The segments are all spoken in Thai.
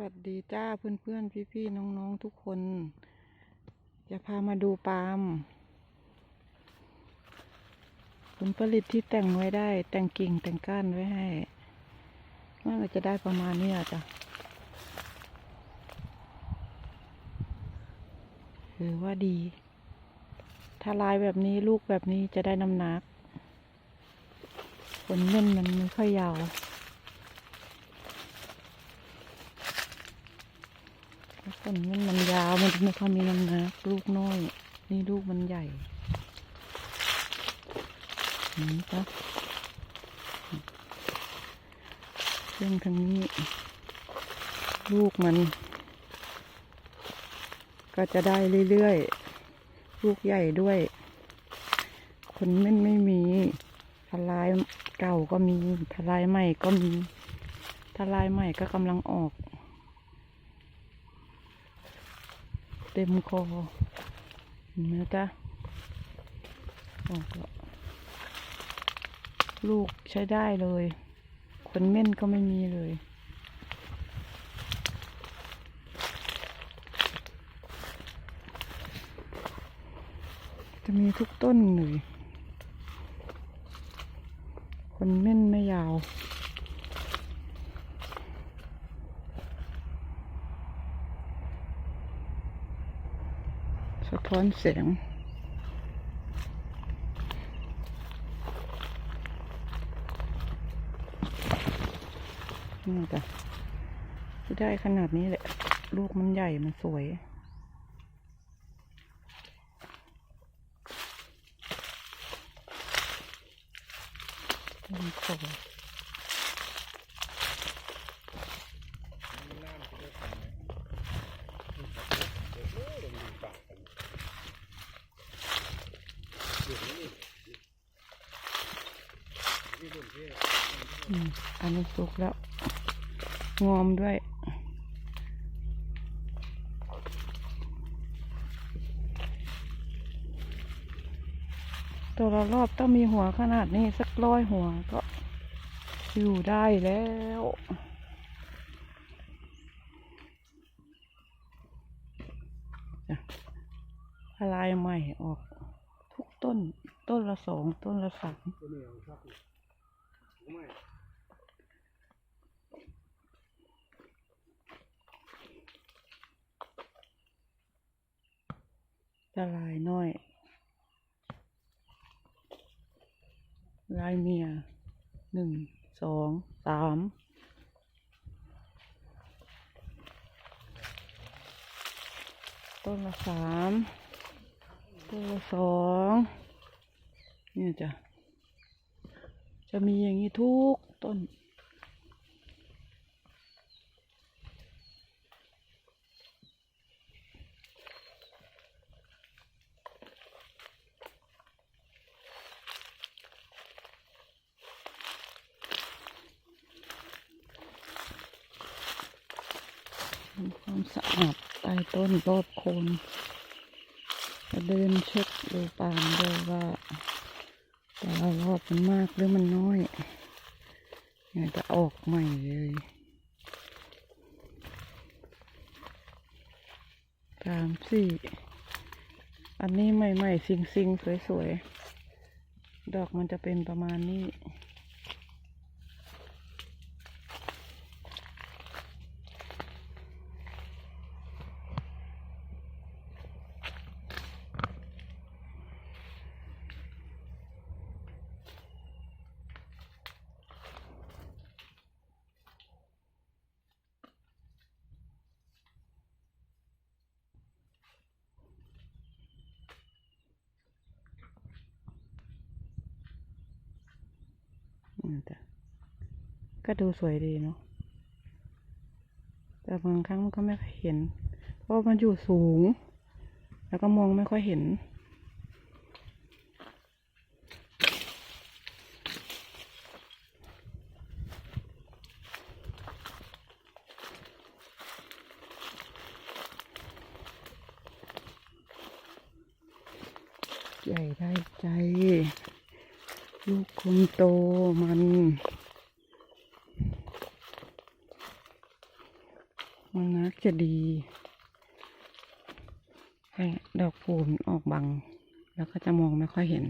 วัสดีจ้าเพื่อนๆพี่ๆน้องๆทุกคน จะพามาดูปาล์มผลผลิตที่แต่งไว้ได้ แต่งกิ่งแต่งก้านไว้ให้ว่าเราจะได้ประมาณนี้ยจ้ะถือว่าดี ถ้าลายแบบนี้ลูกแบบนี้จะได้น้ำหนักผลเม่นมันไม่ค่อยยาว ผลมันมันยาวมันไม่ค่อยมีน้ำหนักลูกน้อย นี่ลูกมันใหญ่เห็นปะซึ่องทางนี้ ลูกมัน ก็จะได้เรื่อยๆ ลูกใหญ่ด้วย คนไม่ไม่มีทลายเก่าก็มีทลายใหม่ก็มีทลายใหม่ก็กำลังออก เต็มคอเห็นไหมจ๊ะออกแล้วลูกใช้ได้เลยขนเม่นก็ไม่มีเลย จะมีทุกต้นเลยขนเม่นไม่ยาวะท้อนแสงนี่จ้ะได้ขนาดนี้แหละ ลูกมันใหญ่มันสวยต้นค อันนี้สุกแล้ว งอมด้วยตัวละรอบต้องมีหัวขนาดนี้ สักร้อยหัวก็อยู่ได้แล้วจ้ะทลายใหม่ออก ทุกต้น ต้นละ สองต้นละสามตัวนี้ของชอบนี่ไม่ทลายน้อย ลายเมียหนึ่งสองสามต้นละสามต้นละสอง เนี่ยจ้ะ จะมีอย่างนี้ทุกต้น ความสะอาดใต้ต้นรอบโคนจะเดินเช็คดูปาล์มด้วยว่า แต่ละรอบมันมากหรือมันน้อยเนี่ยจะออกใหม่เลยสามสี่อันนี้ใหม่ๆซิงซิงๆสวยๆ ดอกมันจะเป็นประมาณนี้ อืมแต่ก็ดูสวยดีเนาะแต่บางครั้งมันก็ไม่ค่อยเห็น เพราะมันอยู่สูง แล้วก็มองไม่ค่อยเห็น ใหญ่ได้ใจ ลูกคนโตมัน มันนักจะดีให้ดอกปูนออกบัง แล้วก็จะมองไม่ค่อยเห็น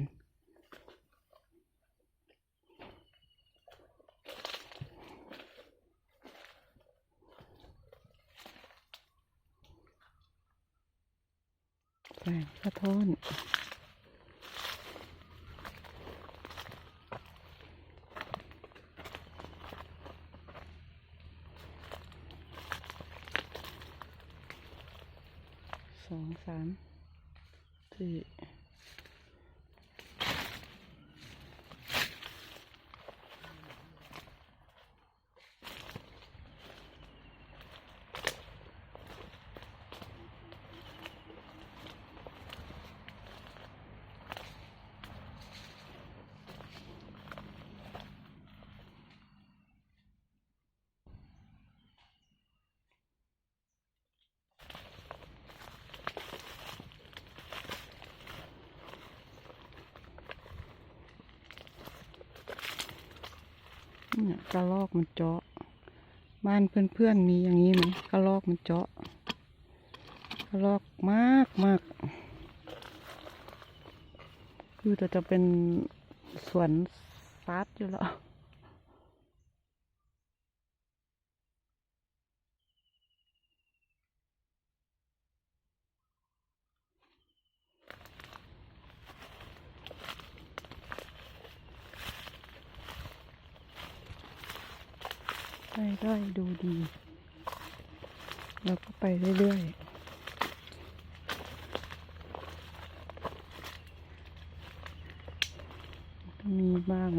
แสงสะท้อน สองสาม สี่ เนี่ยกระลอกมันเจาะ บ้านเพื่อนๆมีอย่างนี้ไหมกระลอกมันเจาะกระลอกมากมากคือจะจะเป็นสวนซัดอยู่แล้ว ได้ดูดีแล้วก็ไปเรื่อยๆมีบ้าง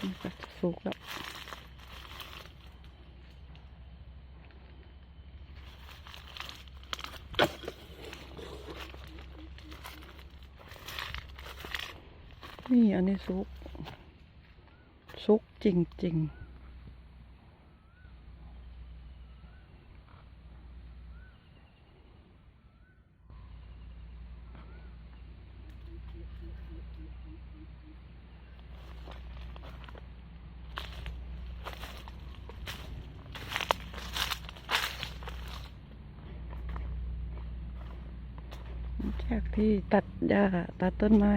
มันก็จะสุกแล้ว นี่อันนี้ซุก ซุกจริงๆจากที่ตัดหญ้าตัดต้นไม้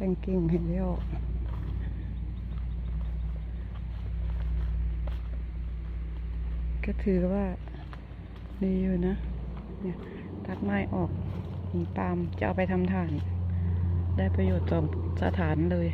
แต่งกิ่งให้เรียวก็ถือว่าดีอยู่นะ เนี่ยตัดไม้ออกมีปาล์มจะเอาไปทำฐาน ได้ประโยชน์สอสถานเลย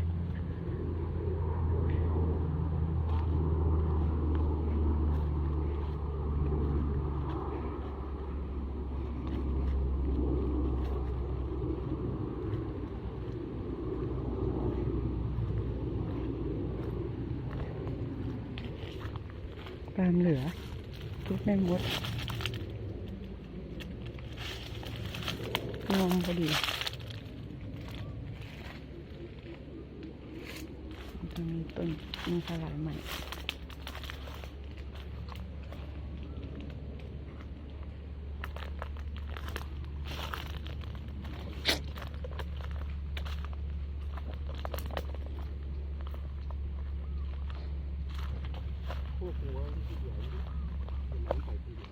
ปาล์มเหลือ ทุก ได้หมดงอมพอดีมันจะมีต้นมีสลายใหม่ พวกหัวที่ใหญ่เป็นหนังไก่ที่ใหญ่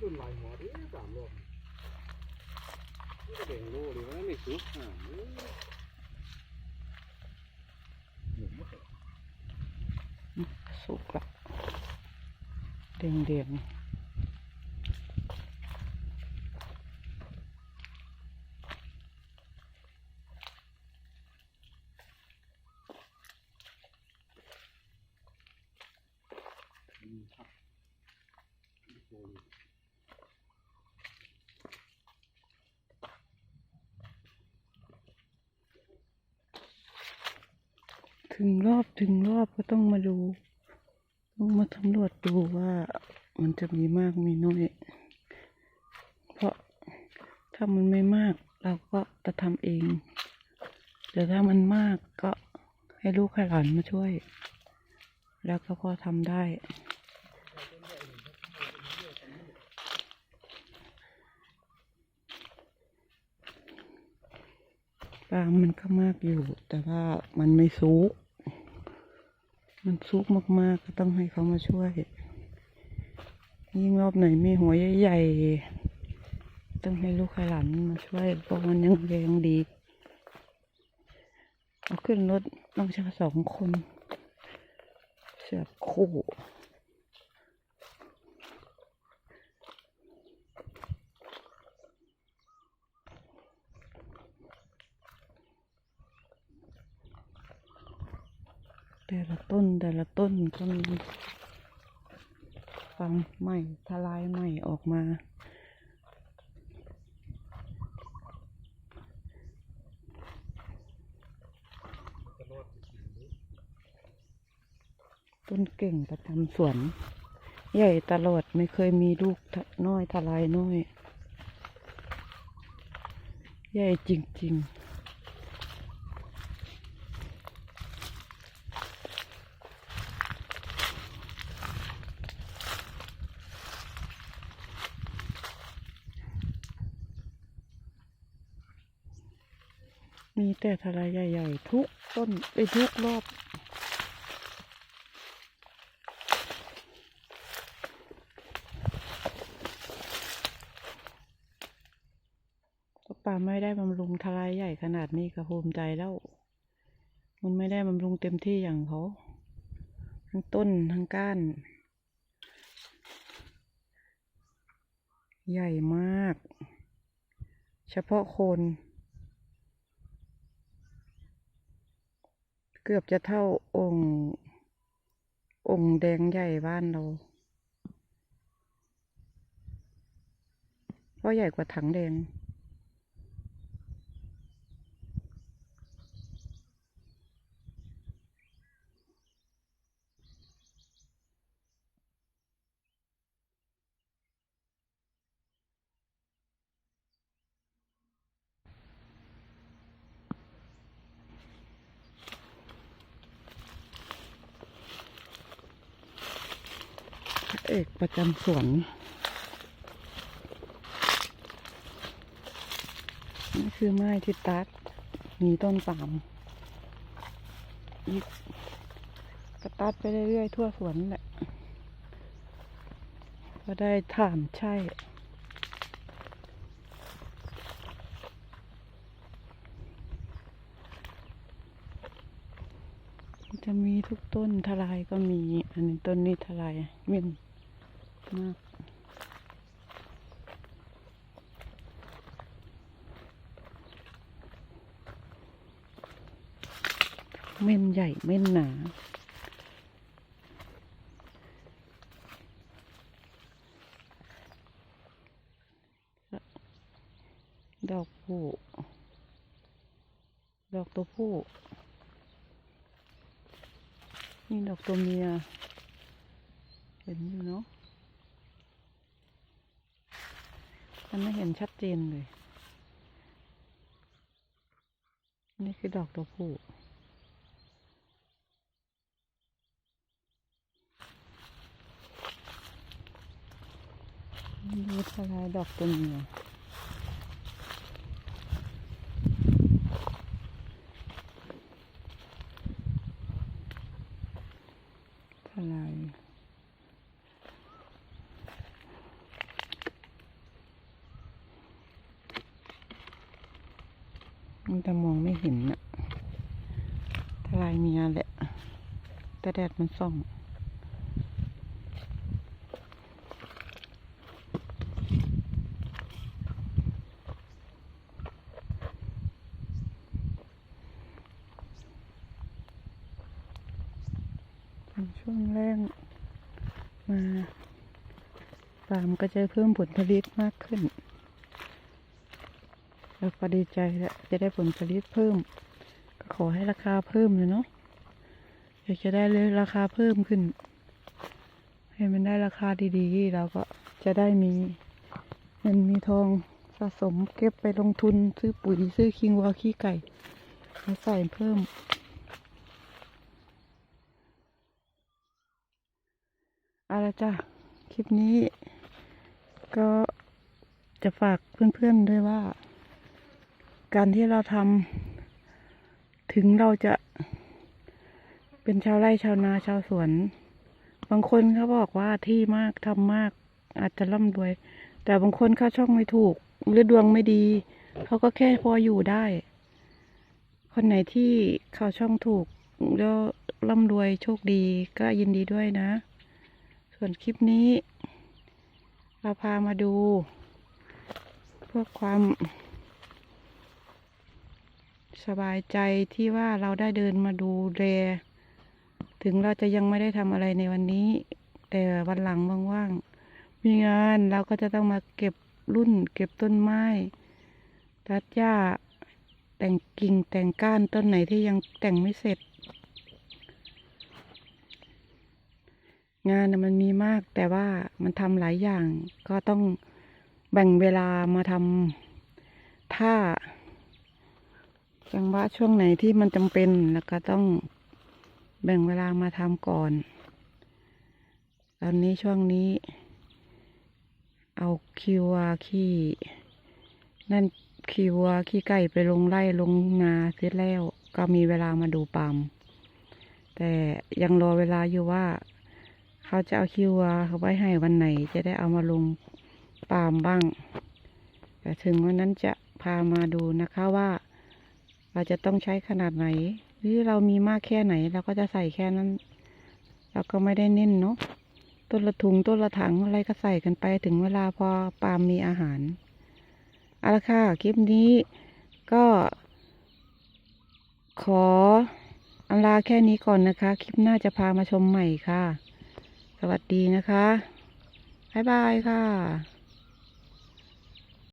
รุ่นลายหัวดิ สามรอบนี่ก็แบ่งโลเลยว่าไม่สุกอะหนุ่มมากสุกละเด้งเดียง ถึงรอบถึงรอบก็ต้องมาดู ต้องมาสำรวจดูว่ามันจะมีมากมีน้อย เพราะถ้ามันไม่มากเราก็จะทำเอง แต่ถ้ามันมากก็ให้ลูกให้หลานมาช่วย แล้วก็พอทำได้ปลามันก็มากอยู่ แต่ว่ามันไม่ซุก มันซุกมากๆก็ต้องให้เขามาช่วย ยิ่งรอบไหนมีหัวใหญ่ๆ ต้องให้ลูกให้หลานมาช่วยเพราะมันยังแรงดี เอาขึ้นรถต้องใช้สองคน เสือกคู่ แต่ละต้นแต่ละต้นก็มีฟังใหม่ทลายใหม่ออกมา ต้นเก่งประจำสวน ใหญ่ตลอดไม่เคยมีลูกน้อยทลายน้อย ใหญ่จริง ๆ มีแต่ทลายใหญ่ๆทุกต้นไปทุกรอบป่าไม่ได้บำรุงทลายใหญ่ขนาดนี้ก็ภูมิใจแล้ว มันไม่ได้บำรุงเต็มที่อย่างเขาทั้งต้นทั้งก้าน ใหญ่มาก เฉพาะโคน เกือบจะเท่าองค์องค์แดงใหญ่บ้านเราเพราะใหญ่กว่าถังแดง อกประจำสวนนี่คือไม้ที่ตัดมีต้นปาล์มอีกก็ตัดไปเรื่อยๆทั่วสวนแหละ ก็ได้ฐานใช่จะมีทุกต้นทลายก็มี อันนี้ต้นนี้ทลายเม่น มาก เม่นใหญ่ เม่นหนาดอกผู้ ดอกตัวผู้ นี่ดอกตัวเมีย เห็นอยู่เนาะ มันไม่เห็นชัดเจนเลย นี่คือดอกตัวผู้ดูทลายดอกตัวเมียทลาย มันจะมองไม่เห็นน่ะทลายเมียแหละ แต่แดดมันส่องช่วงแรกมาฟาร์มก็จะเพิ่มผลผลิตมากขึ้น แล้วก็ดีใจแล้วจะได้ผลผลิตเพิ่ม ก็ขอให้ราคาเพิ่มเลยเนาะอยากจะได้เลยราคาเพิ่มขึ้น ให้มันได้ราคาดีๆ เราก็จะได้มีเงินมีทองสะสมเก็บไปลงทุนซื้อปุ๋ยซื้อคิงวัวขี้ไก่มาใส่เพิ่มเอาละจ้ะ คลิปนี้ก็จะฝากเพื่อนๆด้วยว่า การที่เราทถึงเราจะเป็นชาวไร่ชาวนาชาวสวน บางคนเขาบอกว่าที่มากทำมาก อาจจะร่ำรวย แต่บางคนเขาช่องไม่ถูก หรือดวงไม่ดี เขาก็แค่พออยู่ได้ คนไหนที่เขาช่องถูกแล้วร่ำรวยโชคดีก็ยินดีด้วยนะ ส่วนคลิปนี้ เราพามาดู เพื่อความ สบายใจที่ว่าเราได้เดินมาดูแลถึงเราจะยังไม่ได้ทำอะไรในวันนี้ แต่วันหลังว่างๆมีงานเราก็จะต้องมาเก็บรุ่น เก็บต้นไม้ ตัดหญ้า แต่งกิ่งแต่งก้านต้นไหนที่ยังแต่งไม่เสร็จ งานมันมีมากแต่ว่ามันทำหลายอย่างก็ต้องแบ่งเวลามาทำถ้า จังหวะช่วงไหนที่มันจำเป็นแล้วก็ต้องแบ่งเวลามาทำก่อน ตอนนี้ช่วงนี้ เอาคิวาขี้นั่นคิวาขี้ไก่ไปลงไร่ลงนาเสร็จแล้ว ก็มีเวลามาดูปามแต่ยังรอเวลาอยู่ว่า เขาจะเอาคิวาเขาไว้ให้วันไหน จะได้เอามาลงปาล์มบ้าง แต่ถึงวันนั้นจะพามาดูนะคะว่า เราจะต้องใช้ขนาดไหน หรือเรามีมากแค่ไหนเราก็จะใส่แค่นั้น เราก็ไม่ได้เน้นเนาะต้นละถุงต้นละถังอะไรก็ใส่กันไปถึงเวลาพอปาล์มมีอาหารเอาละค่ะคลิปนี้ก็ ขออำลาแค่นี้ก่อนนะคะ คลิปหน้าจะพามาชมใหม่ค่ะ สวัสดีนะคะ บ๊ายบายค่ะ